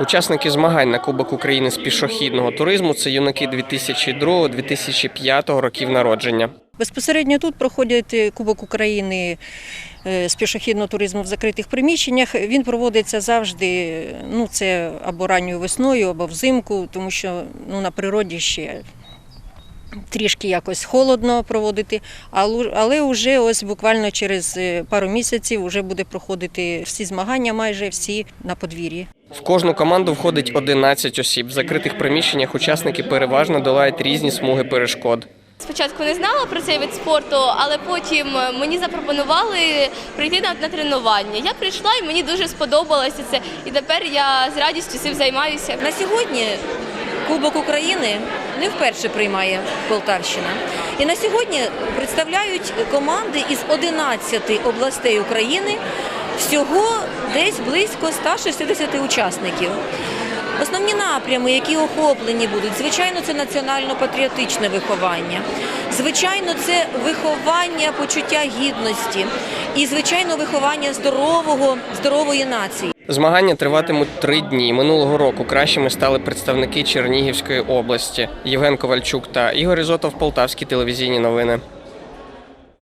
Учасники змагань на Кубок України з пішохідного туризму це юнаки 2002-2005 років народження. Безпосередньо тут проходять е, Кубок України е, з пішохідного туризму в закритих приміщеннях. Він проводиться завжди, ну це або ранньою весною, або взимку, тому що ну, на природі ще трішки якось холодно проводити, але, вже ось буквально через е, пару місяців вже буде проходити всі змагання, майже всі на подвір'ї. В кожну команду входить 11 осіб. В закритих приміщеннях учасники переважно долають різні смуги перешкод. Спочатку не знала про цей вид спорту, але потім мені запропонували прийти на, на тренування. Я прийшла і мені дуже сподобалося це. І тепер я з радістю цим займаюся. На сьогодні Кубок України не вперше приймає Полтавщина. І на сьогодні представляють команди із 11 областей України. Всього десь близько 160 учасників. Основні напрями, які охоплені будуть, звичайно, це національно-патріотичне виховання. Звичайно, це виховання почуття гідності і, звичайно, виховання здорового, здорової нації. Змагання триватимуть три дні. Минулого року кращими стали представники Чернігівської області Євген Ковальчук та Ігор Ізотов, Полтавські телевізійні новини.